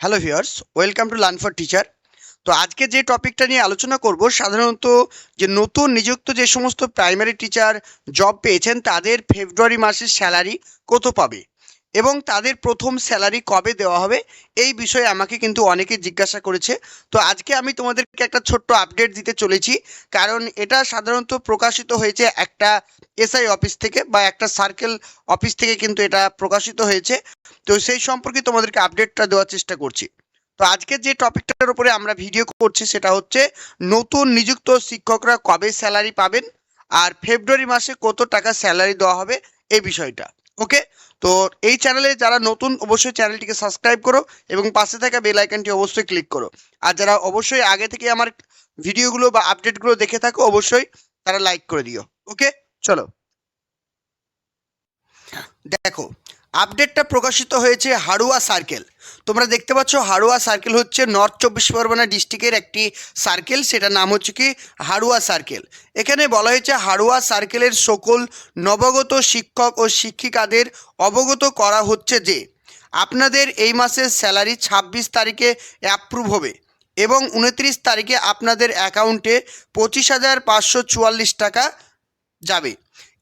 Hello viewers welcome to learn for teacher তো আজকে যে টপিকটা নিয়ে আলোচনা করব, সাধারণত যে নতুন নিযুক্ত যে সমস্ত প্রাইমারি টিচার জব পেয়েছেন, তাদের ফেব্রুয়ারি মাসের স্যালারি কত পাবে? এবং তাদের প্রথম স্যালারি কবে দেওয়া হবে, এই বিষয়ে আমাকে কিন্তু অনেকে জিজ্ঞাসা করেছে। তো আজকে আমি তোমাদেরকে একটা ছোট্ট আপডেট দিতে চলেছি, কারণ এটা সাধারণত প্রকাশিত হয়েছে একটা এসআই অফিস থেকে বা একটা সার্কেল অফিস থেকে কিন্তু এটা প্রকাশিত হয়েছে। তো সেই সম্পর্কে তোমাদেরকে আপডেটটা দেওয়ার চেষ্টা করছি। তো আজকে যে টপিকটার উপরে আমরা ভিডিও করছি সেটা হচ্ছে, নতুন নিযুক্ত শিক্ষকরা কবে স্যালারি পাবেন, আর ফেব্রুয়ারি মাসে কত টাকা স্যালারি দেওয়া হবে, এই বিষয়টা। ওকে তো এই চ্যানেলে যারা নতুন, অবশ্যই চ্যানেলটিকে সাবস্ক্রাইব করো এবং পাশে থাকা বেল আইকনটি অবশ্যই ক্লিক করো। আর যারা অবশ্যই আগে থেকে আমার ভিডিওগুলো বা আপডেটগুলো দেখে থাকো, অবশ্যই তারা লাইক করে দিও। ওকে? চলো। দেখো আপডেটটা প্রকাশিত হয়েছে হাড়ুয়া সার্কেল তোমরা দেখতে পাচ্ছ হাড়ুয়া সার্কেল হচ্ছে নর্থ চব্বিশ পরগনা ডিস্ট্রিক্টের একটি সার্কেল সেটার নাম হচ্ছে কি? হাড়ুয়া সার্কেল এখানে বলা হয়েছে হাড়ুয়া সার্কেলের সকল নবগত শিক্ষক ও শিক্ষিকাদের অবগত করা হচ্ছে যে, আপনাদের এই মাসের স্যালারি ছাব্বিশ তারিখে অ্যাপ্রুভ হবে এবং উনত্রিশ তারিখে আপনাদের অ্যাকাউন্টে পঁচিশ হাজার পাঁচশো চুয়াল্লিশ টাকা যাবে।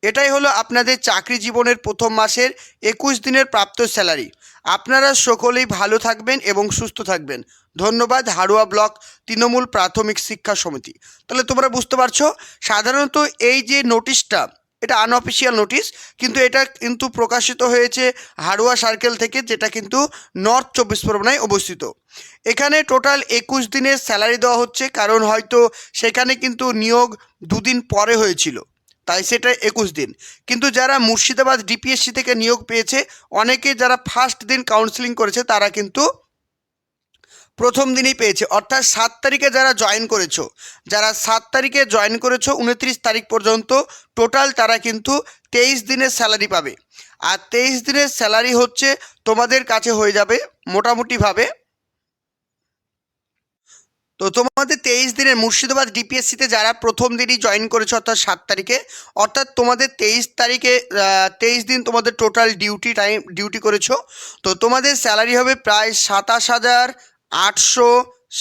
এটাই হলো আপনাদের চাকরি জীবনের প্রথম মাসের একুশ দিনের প্রাপ্ত স্যালারি। আপনারা সকলেই ভালো থাকবেন এবং সুস্থ থাকবেন। ধন্যবাদ, হাড়ুয়া ব্লক, তৃণমূল প্রাথমিক শিক্ষা সমিতি। তাহলে তোমরা বুঝতে পারছ, সাধারণত এই যে নোটিশটা, এটা আনঅফিসিয়াল নোটিশ কিন্তু এটা কিন্তু প্রকাশিত হয়েছে হাড়ুয়া সার্কেল থেকে, যেটা কিন্তু নর্থ চব্বিশ পরগনায় অবস্থিত। এখানে টোটাল একুশ দিনের স্যালারি দেওয়া হচ্ছে, কারণ হয়তো সেখানে কিন্তু নিয়োগ দুদিন পরে হয়েছিল। তাই সেটা একুশ দিন। কিন্তু যারা মুর্শিদাবাদ ডিপিএসসি থেকে নিয়োগ পেয়েছে, অনেকে যারা ফার্স্ট দিন কাউন্সিলিং করেছে, তারা কিন্তু প্রথম দিনই পেয়েছে। অর্থাৎ সাত তারিখে যারা জয়েন করেছ, যারা সাত তারিখে জয়েন করেছ, উনত্রিশ তারিখ পর্যন্ত টোটাল তারা কিন্তু তেইশ দিনের স্যালারি পাবে। আর তেইশ দিনের স্যালারি হচ্ছে তোমাদের কাছে হয়ে যাবে মোটামুটিভাবে তো তোমাদের তেইশ দিনের মুর্শিদাবাদ ডিপিএসসিতে যারা প্রথম দিনই জয়েন করেছ, অর্থাৎ সাত তারিখে, অর্থাৎ তোমাদের তেইশ তারিখে তেইশ দিন তোমাদের টোটাল ডিউটি টাইম ডিউটি করেছ, তো তোমাদের স্যালারি হবে প্রায় সাতাশ হাজার আটশো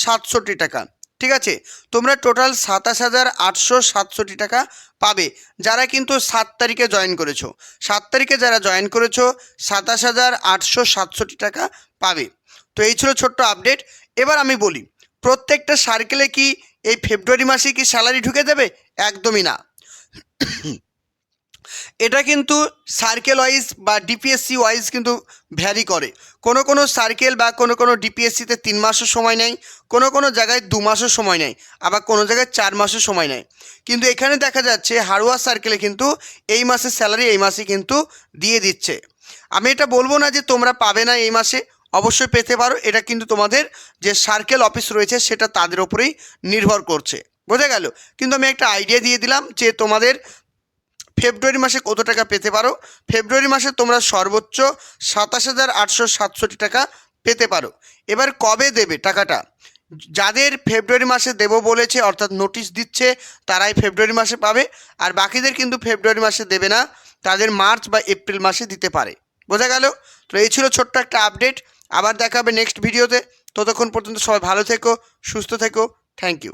সাতষট্টি টাকা, ঠিক আছে? তোমরা টোটাল সাতাশ হাজার আটশো সাতষট্টি টাকা পাবে, যারা কিন্তু সাত তারিখে জয়েন করেছ। সাত তারিখে যারা জয়েন করেছ, সাতাশ হাজার আটশো সাতষট্টি টাকা পাবে। তো এই ছিল ছোট্ট আপডেট এবার আমি বলি প্রত্যেকটা সার্কেলে কি এই ফেব্রুয়ারি মাসে কি স্যালারি ঢুকে দেবে একদমই না। এটা কিন্তু সার্কেল ওয়াইজ বা ডিপিএসসি ওয়াইজ কিন্তু ভ্যারি করে। কোনো কোনো সার্কেল বা কোনো কোনো ডিপিএসসিতে তিন মাসও সময় নেয়, কোনো কোনো জায়গায় দু মাসও সময় নেয়, আবার কোনো জায়গায় চার মাসও সময় নেয়। কিন্তু এখানে দেখা যাচ্ছে হাড়ুয়া সার্কেলে কিন্তু এই মাসের স্যালারি এই মাসে কিন্তু দিয়ে দিচ্ছে। আমি এটা বলব না যে তোমরা পাবে না এই মাসে অবশ্যই পেতে পারো। এটা কিন্তু তোমাদের যে সার্কেল অফিস রয়েছে, সেটা তাদের ওপরেই নির্ভর করছে। বোঝা গেল? কিন্তু আমি একটা আইডিয়া দিয়ে দিলাম যে তোমাদের ফেব্রুয়ারি মাসে কত টাকা পেতে পারো? ফেব্রুয়ারি মাসে তোমরা সর্বোচ্চ সাতাশ হাজার আটশো সাতষট্টি টাকা পেতে পারো। এবার কবে দেবে টাকাটা? যাদের ফেব্রুয়ারি মাসে দেবো বলেছে, অর্থাৎ নোটিশ দিচ্ছে, তারাই ফেব্রুয়ারি মাসে পাবে। আর বাকিদের কিন্তু ফেব্রুয়ারি মাসে দেবে না, তাদের মার্চ বা এপ্রিল মাসে দিতে পারে। বোঝা গেল? তো এই ছিল ছোট্ট একটা আপডেট আবার দেখা হবে নেক্সট ভিডিওতে ততক্ষণ পর্যন্ত সবাই ভালো থেকো সুস্থ থেকো। Thank you